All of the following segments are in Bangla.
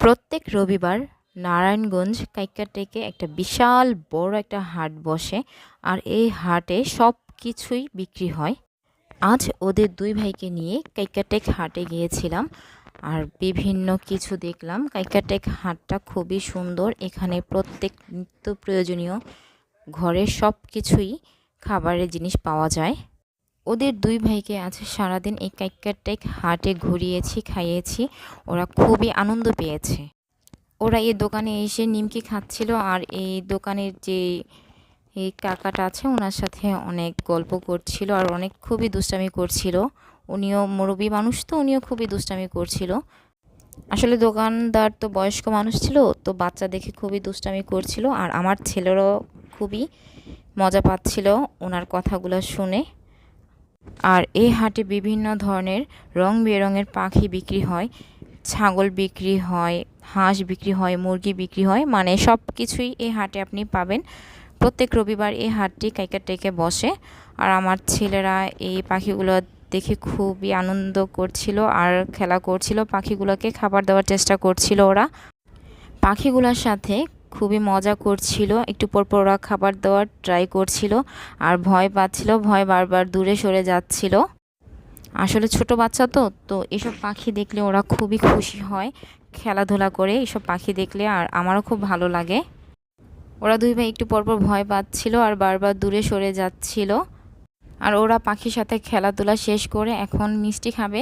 প্রত্যেক রবিবার নারায়ণগঞ্জ কাইকাটেকে একটা বিশাল বড় একটা হাট বসে, আর এই হাটে সব কিছুই বিক্রি হয়। আজ ওদের দুই ভাইকে নিয়ে কাইকাটেক হাটে গিয়েছিলাম, আর বিভিন্ন কিছু দেখলাম। কাইকাটেক হাটটা খুবই সুন্দর, এখানে প্রত্যেক নিত্য প্রয়োজনীয় ঘরের সব কিছুই খাবারের জিনিস পাওয়া যায়। ওদের দুই ভাইকে আছে সারাদিন এই কাইক্কাটেক হাটে ঘুরিয়েছি, খাইয়েছি। ওরা খুবই আনন্দ পেয়েছে। ওরা এই দোকানে এসে নিমকি খাচ্ছিল আর এই দোকানের যে এই কাকাটা আছে, ওনার সাথে অনেক গল্প করছিল আর অনেক খুবই দুষ্টামি করছিল। উনিও মুরব্বী মানুষ তো, উনিও খুবই দুষ্টামি করছিল। আসলে দোকানদার তো বয়স্ক মানুষ ছিল, তো বাচ্চা দেখে খুবই দুষ্টামি করছিল আর আমার ছেলেরও খুবই মজা পাচ্ছিল ওনার কথাগুলো শুনে। আর এই হাটে বিভিন্ন ধরনের রং বেরঙের পাখি বিক্রি হয়, ছাগল বিক্রি হয়, হাঁস বিক্রি হয়, মুরগি বিক্রি হয় মানে সব কিছুই এই হাটে আপনি পাবেন। প্রত্যেক রবিবার এই হাটটি কাইকাটেকে বসে। আর আমার ছেলেরা এই পাখিগুলো দেখে খুবই আনন্দ করছিল আর খেলা করছিল, পাখিগুলোকে খাবার দেওয়ার চেষ্টা করছিল ওরা। পাখিগুলোর সাথে খুবই মজা করছিল। একটু পর পর ওরা খাবার দেওয়ার ট্রাই করছিল আর ভয় পাচ্ছিল, ভয় বারবার দূরে সরে যাচ্ছিল। আসলে ছোট বাচ্চা তো তো এসব পাখি দেখলে ওরা খুবই খুশি হয় খেলাধুলা করে। এসব পাখি দেখলে আর আমারও খুব ভালো লাগে। ওরা দুই ভাই একটু পরপর ভয় পাচ্ছিল আর বারবার দূরে সরে যাচ্ছিল। আর ওরা পাখির সাথে খেলাধুলা শেষ করে এখন মিষ্টি খাবে।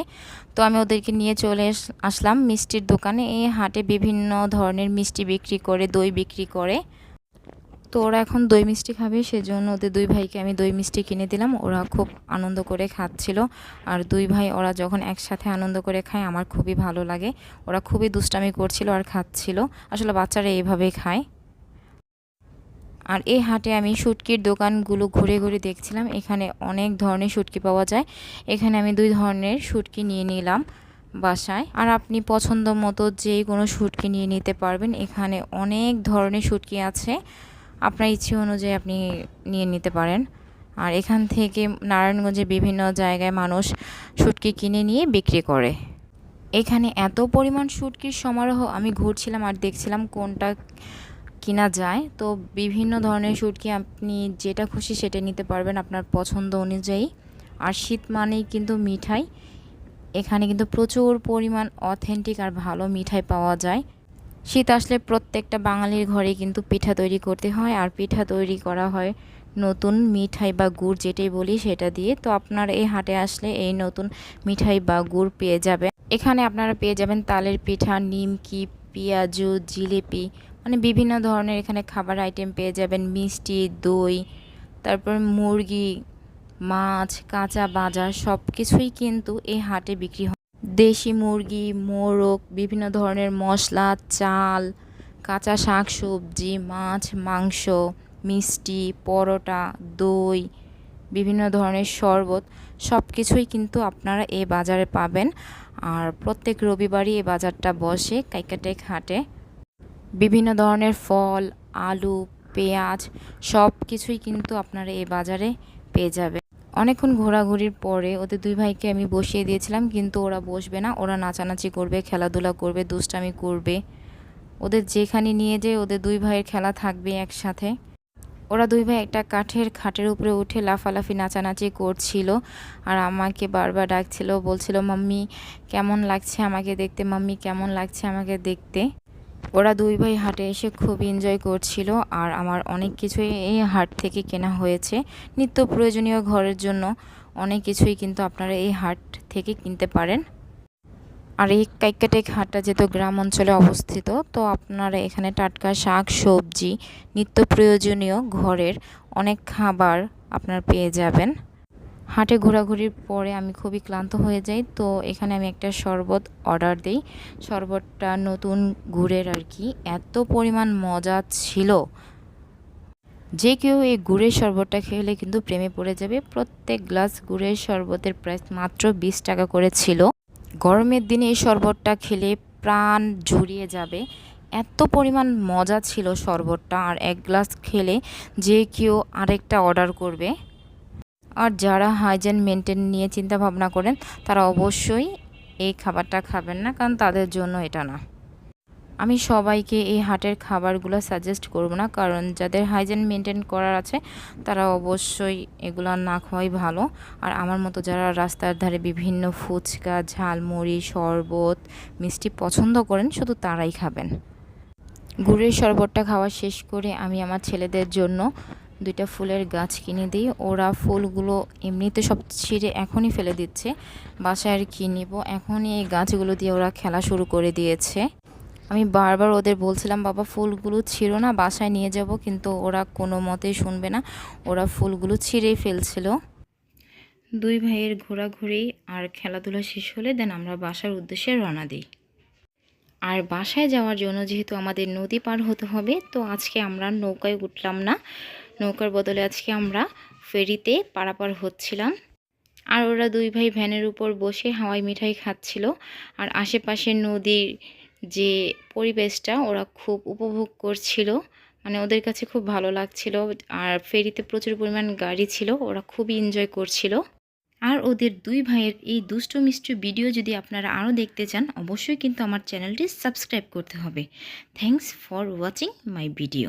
তো আমি ওদেরকে নিয়ে চলে আসলাম মিষ্টির দোকানে। এই হাটে বিভিন্ন ধরনের মিষ্টি বিক্রি করে, দই বিক্রি করে। তো ওরা এখন দই মিষ্টি খাবে, সেজন্য ওদের দুই ভাইকে আমি দই মিষ্টি কিনে দিলাম। ওরা খুব আনন্দ করে খাচ্ছিল। আর দুই ভাই, ওরা যখন একসাথে আনন্দ করে খায়, আমার খুবই ভালো লাগে। ওরা খুবই দুষ্টামি করছিল আর খাচ্ছিল। আসলে বাচ্চারা এইভাবেই খায়। আর এই হাটে আমি শুটকির দোকানগুলো ঘুরে ঘুরে দেখছিলাম। এখানে অনেক ধরনের শুটকি পাওয়া যায়। এখানে আমি দুই ধরনের শুটকি নিয়ে নিলাম বাসায়। আর আপনি পছন্দ মতো যে কোনো শুটকি নিয়ে নিতে পারবেন। এখানে অনেক ধরনের শুটকি আছে। আপনার ইচ্ছে অনুযায়ী আপনি নিয়ে নিতে পারেন। আর এখান থেকে নারায়ণগঞ্জে বিভিন্ন জায়গায় মানুষ শুটকি কিনে নিয়ে বিক্রি করে। এখানে এত পরিমাণ শুটকির সমারোহ আমি ঘুরছিলাম আর দেখছিলাম কোনটা কিনা যায়, তো বিভিন্ন ধরনের শুটকি আপনি যেটা খুশি সেটা নিতে পারবেন আপনার পছন্দ অনুযায়ী। আর শীত মানেই কিন্তু মিঠাই। এখানে কিন্তু প্রচুর পরিমাণ অথেন্টিক আর ভালো মিঠাই পাওয়া যায়। শীত আসলে প্রত্যেকটা বাঙালির ঘরে কিন্তু পিঠা তৈরি করতে হয়, আর পিঠা তৈরি করা হয় নতুন মিঠাই বা গুড় যেটাই বলি সেটা দিয়ে। তো আপনার এই হাটে আসলে এই নতুন মিঠাই বা গুড় পেয়ে যাবেন। এখানে আপনারা পেয়ে যাবেন তালের পিঠা, নিমকি, পেঁয়াজু, জিলিপি মানে বিভিন্ন ধরনের এখানে খাবার আইটেম পেয়ে যাবেন। মিষ্টি, দই, তারপর মুরগি, মাছ, কাঁচা বাজার সব কিছুই কিন্তু এই হাটে বিক্রি হয়। দেশি মুরগি, মোরগ, বিভিন্ন ধরনের মশলা, চাল, কাঁচা শাক সবজি মাছ, মাংস, মিষ্টি, পরোটা, দই, বিভিন্ন ধরনের শরবত সব কিছুই কিন্তু আপনারা এই বাজারে পাবেন। আর প্রত্যেক রবিবারই এই বাজারটা বসে কাইকাটেক হাটে বিভিন্ন ধরনের ফল, আলু, পেঁয়াজ, সব কিছুই কিন্তু আপনারা এই বাজারে পেয়ে যাবে অনেকক্ষণ ঘোরাঘুরির পরে ওদের দুই ভাইকে আমি বসিয়ে দিয়েছিলাম, কিন্তু ওরা বসবে না। ওরা নাচানাচি করবে, খেলাধুলা করবে, দুষ্টামি করবে। ওদের যেখানে নিয়ে যেয়ে ওদের দুই ভাইয়ের খেলা থাকবে একসাথে। ওরা দুই ভাই একটা কাঠের খাটের উপরে উঠে লাফালাফি, নাচানাচি করছিল। আর আমাকে বারবার ডাকছিল, বলছিল, মাম্মি, কেমন লাগছে আমাকে দেখতে? মাম্মি, কেমন লাগছে আমাকে দেখতে? ওরা দুই ভাই হাটে এসে খুব এনজয় করছিল আর আমার অনেক কিছুই এই হাট থেকে কেনা হয়েছে। নিত্য প্রয়োজনীয় ঘরের জন্য অনেক কিছুই কিন্তু আপনারা এই হাট থেকে কিনতে পারেন। আর এই কাইকাটেক হাটটা যেহেতু গ্রাম অঞ্চলে অবস্থিত, তো আপনারা এখানে টাটকা শাক, সবজি, নিত্য প্রয়োজনীয় ঘরের অনেক খাবার আপনার পেয়ে যাবেন। হাটে ঘোরাঘুরির পরে আমি খুবই ক্লান্ত হয়ে যাই, তো এখানে আমি একটা শরবত অর্ডার দিই। শরবতটা নতুন গুড়ের আর কি। এত পরিমাণ মজা ছিল। যে কেউ এই গুড়ের শরবতটা খেলে কিন্তু প্রেমে পড়ে যাবে। প্রত্যেক গ্লাস গুড়ের শরবতের প্রাইস মাত্র বিশ টাকা করে ছিল। গরমের দিনে এই শরবতটা খেলে প্রাণ জুড়িয়ে যাবে। এত পরিমাণ মজা ছিল শরবতটা। আর এক গ্লাস খেলে যে কেউ আরেকটা অর্ডার করবে। আর যারা হাইজেন মেনটেন নিয়ে চিন্তা ভাবনা করেন, তারা অবশ্যই এই খাবারটা খাবেন না, কারণ তাদের জন্য এটা না। আমি সবাইকে এই হাটের খাবারগুলো সাজেস্ট করব না, কারণ যাদের হাইজেন মেনটেন করার আছে, তারা অবশ্যই এগুলো না খাওয়াই ভালো। আর আমার মতো যারা রাস্তার ধারে বিভিন্ন ফুচকা, ঝালমুড়ি, শরবত, মিষ্টি পছন্দ করেন, শুধু তারাই খাবেন। গুড়ের শরবতটা খাওয়া শেষ করে আমি আমার ছেলেদের জন্য দুইটা ফুলের গাছ কিনে দিই। ওরা ফুলগুলো এমনিতে সব ছিঁড়ে এখনই ফেলে দিচ্ছে। বাসায় আর কি নিব? এখনই এই গাছগুলো দিয়ে ওরা খেলা শুরু করে দিয়েছে। আমি বারবার ওদের বলছিলাম, বাবা, ফুলগুলো ছিঁড়ো না, বাসায় নিয়ে যাব। কিন্তু ওরা কোনো মতেই শুনবে না। ওরা ফুলগুলো ছিঁড়েই ফেলছিল। দুই ভাইয়ের ঘোরাঘুরি আর খেলাধুলা শেষ হলে দেন আমরা বাসার উদ্দেশ্যে রওনা দিই। আর বাসায় যাওয়ার জন্য যেহেতু আমাদের নদী পার হতে হবে, তো আজকে আমরা নৌকায় উঠলাম না। নৌকার বদলে আজকে আমরা ফেরিতে পারাপার হচ্ছিলাম। আর ওরা দুই ভাই ভ্যানের উপর বসে হাওয়াই মিঠাই খাচ্ছিল। আর আশেপাশের নদীর যে পরিবেশটা ওরা খুব উপভোগ করছিল। মানে ওদের কাছে খুব ভালো লাগছিল। আর ফেরিতে প্রচুর পরিমাণ গাড়ি ছিল। ওরা খুবই এনজয় করছিল। আর ওদের দুই ভাইয়ের এই দুষ্ট মিষ্টি ভিডিও যদি আপনারা আরও দেখতে চান, অবশ্যই কিন্তু আমার চ্যানেলটি সাবস্ক্রাইব করতে হবে। Thanks for watching my video